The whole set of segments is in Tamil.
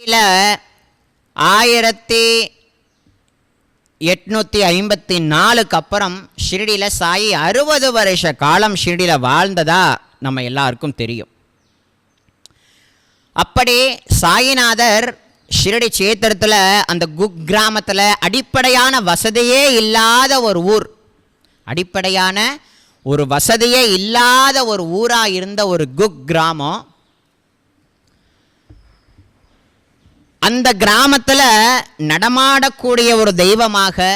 இதில் ஆயிரத்தி எட்நூற்றி ஐம்பத்தி நாலுக்கு அப்புறம் ஷிரடியில் சாயி அறுபது வருஷ காலம் ஷிரடியில் வாழ்ந்ததா நம்ம எல்லாருக்கும் தெரியும். அப்படி சாயிநாதர் ஷிரடி சேத்திரத்தில் அந்த குக் கிராமத்தில் அடிப்படையான வசதியே இல்லாத ஒரு ஊர். அடிப்படையான ஒரு வசதியே இல்லாத ஒரு ஊராக இருந்த ஒரு குக் கிராமம். அந்த கிராமத்தில் நடமாடக்கூடிய ஒரு தெய்வமாக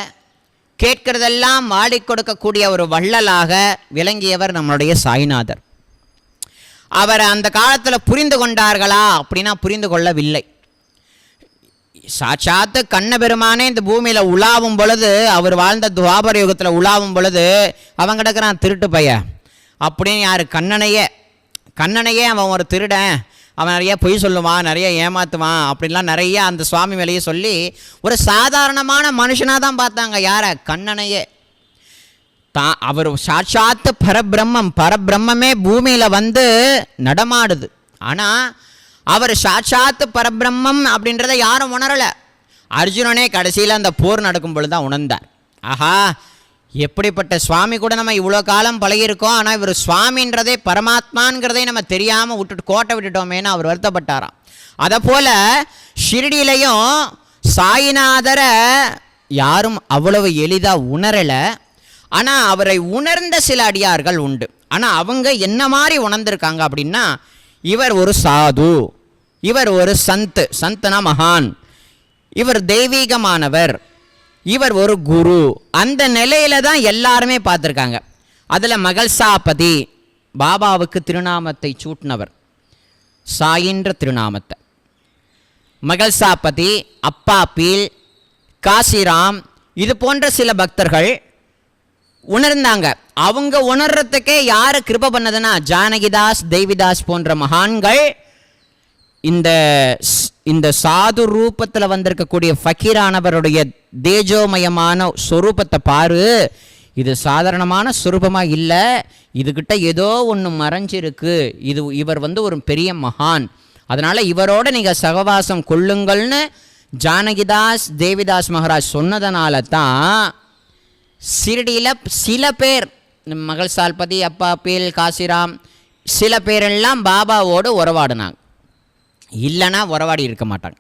கேட்கிறதெல்லாம் வாடி கொடுக்கக்கூடிய ஒரு வள்ளலாக விளங்கியவர் நம்மளுடைய சாய்நாதர். அவர் அந்த காலத்தில் புரிந்து கொண்டார்களா அப்படின்னா புரிந்து கொள்ளவில்லை. சாட்சாத்து கண்ணபெருமானே இந்த பூமியில் உலாவும் பொழுது அவர் வாழ்ந்த துவாபர யுகத்தில் உலாவும் பொழுது அவன் கிடக்கிறான் திருட்டு பைய அப்படின்னு யார் கண்ணனையே கண்ணனையே அவன் ஒரு திருடன் அவன் நிறைய பொய் சொல்லுவான் நிறைய ஏமாத்துவான் அப்படின்லாம் நிறைய அந்த சுவாமி மேலேயே சொல்லி ஒரு சாதாரணமான மனுஷனாக தான் பார்த்தாங்க. யாரை? கண்ணனையே. தான் அவர் சாட்சாத்து பரபிரம்மம் பரபிரம்மே பூமியில் வந்து நடமாடுது. ஆனால் அவர் சாட்சாத்து பரபிரம்மம் அப்படின்றத யாரும் உணரலை. அர்ஜுனனே கடைசியில் அந்த போர் நடக்கும் பொழுது தான் உணர்ந்தார். ஆஹா எப்படிப்பட்ட சுவாமி கூட நம்ம இவ்வளோ காலம் பழகியிருக்கோம் ஆனால் இவர் சுவாமின்றதே பரமாத்மாங்கிறதே நம்ம தெரியாமல் விட்டுட்டு கோட்டை விட்டுட்டோமேன்னு அவர் வருத்தப்பட்டாராம். அதை போல் ஷிரடியிலையும் சாயிநாதரை யாரும் அவ்வளவு எளிதாக உணரலை. ஆனால் அவரை உணர்ந்த சில அடியார்கள் உண்டு. ஆனால் அவங்க என்ன மாதிரி உணர்ந்திருக்காங்க அப்படின்னா இவர் ஒரு சாது இவர் ஒரு சந்த் சந்தனா மகான் இவர் தெய்வீகமானவர் இவர் ஒரு குரு. அந்த நிலையில தான் எல்லாருமே பார்த்துருக்காங்க. அதில் மகள்சாபதி பாபாவுக்கு திருநாமத்தை சூட்டினவர். சாயின்ற திருநாமத்தை. மகள்சாபதி பீல் காசிராம் இது போன்ற சில பக்தர்கள் உணர்ந்தாங்க. அவங்க உணர்றதுக்கே யார் கிருப பண்ணதுன்னா ஜானகிதாஸ் தேவிதாஸ் போன்ற மகான்கள் இந்த ஸ்- இந்த சாது ரூபத்தில் வந்திருக்கக்கூடிய ஃபக்கீரானவருடைய தேஜோமயமான சொரூபத்தை பாரு. இது சாதாரணமான சொரூபமாக இல்லை. இதுகிட்ட ஏதோ ஒன்று மறைஞ்சிருக்கு. இது இவர் வந்து ஒரு பெரிய மகான். அதனால் இவரோட நீங்கள் சகவாசம் கொள்ளுங்கள்னு ஜானகிதாஸ் தேவிதாஸ் மகாராஜ் சொன்னதனால தான் சிறடியில் சில பேர் மகள் சால்பதி அப்பா பேல் காசிராம் சில பேரெல்லாம் பாபாவோடு உறவாடினாங்க. இல்லைன்னா உறவாடி இருக்க மாட்டாங்க